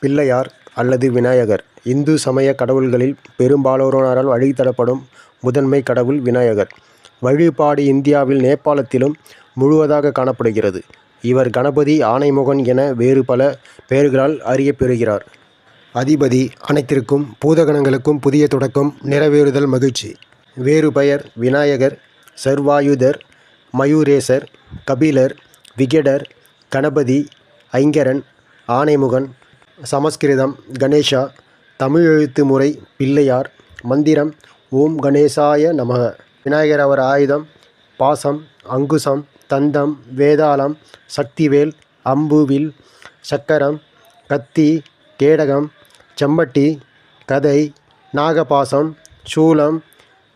பிள்ளையார் அல்லது விநாயகர் இந்து சமய கடவுள்களில் பெரும்பாலோரோனரால் வழித்தடப்படும் முதன்மை கடவுள் விநாயகர் வழிபாடு இந்தியாவில் நேபாளத்திலும் முழுவதாக காணப்படுகிறது. இவர் கணபதி ஆணைமுகன் என வேறு பல பெயர்களால் அறியப்பெறுகிறார். அதிபதி அனைத்திற்கும் பூதகணங்களுக்கும் புதிய தொடக்கம் நிறைவேறுதல் மகிழ்ச்சி. வேறு பெயர் விநாயகர் சர்வாயுதர் மயூரேசர் கபிலர் விகடர் கணபதி ஐங்கரன் ஆணைமுகன் சமஸ்கிருதம் கணேஷா தமிழ் எழுத்து முறை பிள்ளையார் மந்திரம் ஓம் கணேசாய நமக விநாயகர் அவர் ஆயுதம் பாசம் அங்குசம் தந்தம் வேதாளம் சக்திவேல் அம்புவில் சக்கரம் கத்தி கேடகம் செம்பட்டி கதை நாகபாசம் சூலம்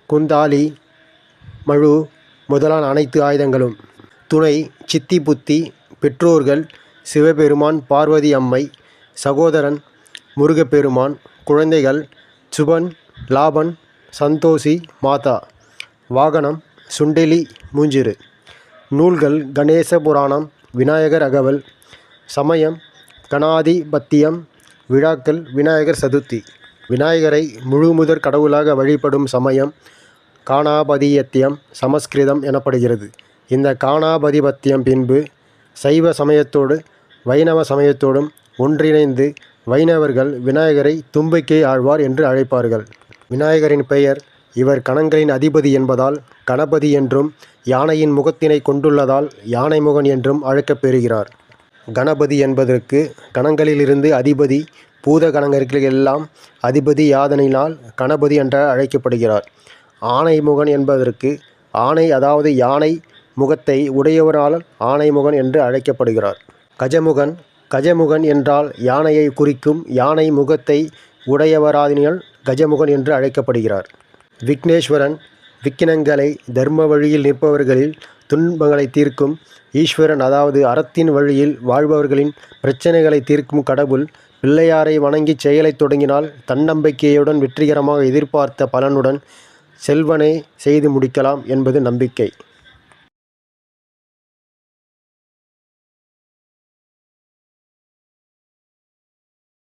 குந்தாலி மழு முதலான அனைத்து ஆயுதங்களும். துணை சித்தி புத்தி பெற்றோர்கள் சிவபெருமான் பார்வதி அம்மை சகோதரன் முருகப்பெருமான் குழந்தைகள் சுபன் லாபன் சந்தோஷி மாதா. வாகனம் சுண்டெலி மூஞ்சிறு. நூல்கள் கணேச புராணம் விநாயகர் அகவல். சமயம் கணாதிபத்தியம் விழாக்கள் விநாயகர் சதுர்த்தி. விநாயகரை முழுமுதற் கடவுளாக வழிபடும் சமயம் காணாபதியத்தியம் சமஸ்கிருதம் எனப்படுகிறது. இந்த காணாபதிபத்தியம் பின்பு சைவ சமயத்தோடு வைணவ சமயத்தோடும் ஒன்றிணைந்து வைணவர்கள் விநாயகரை தும்பிக்கை ஆழ்வார் என்று அழைப்பார்கள். விநாயகரின் பெயர் இவர் கணங்களின் அதிபதி என்பதால் கணபதி என்றும் யானையின் முகத்தினைக் கொண்டுள்ளதால் யானை முகன் என்றும் அழைக்கப்பெறுகிறார். கணபதி என்பதற்கு கணங்களிலிருந்து அதிபதி பூத கணங்களுக்கெல்லாம் அதிபதியாதலினால் கணபதி என்ற அழைக்கப்படுகிறார். ஆணைமுகன் என்பதற்கு ஆணை அதாவது யானை முகத்தை உடையவரால் ஆணைமுகன் என்று அழைக்கப்படுகிறார். கஜமுகன் கஜமுகன் என்றால் யானையை குறிக்கும் யானை முகத்தை உடையவராதினால் கஜமுகன் என்று அழைக்கப்படுகிறார். விக்னேஸ்வரன் விக்கினங்களை தர்ம வழியில் நிற்பவர்களில் துன்பங்களை தீர்க்கும் ஈஸ்வரன் அதாவது அறத்தின் வழியில் வாழ்பவர்களின் பிரச்சனைகளை தீர்க்கும் கடவுள். பிள்ளையாரை வணங்கிச் செயலைத் தொடங்கினால் தன்னம்பிக்கையுடன் வெற்றிகரமாக எதிர்பார்த்த பலனுடன் செல்வனை செய்து முடிக்கலாம் என்பது நம்பிக்கை.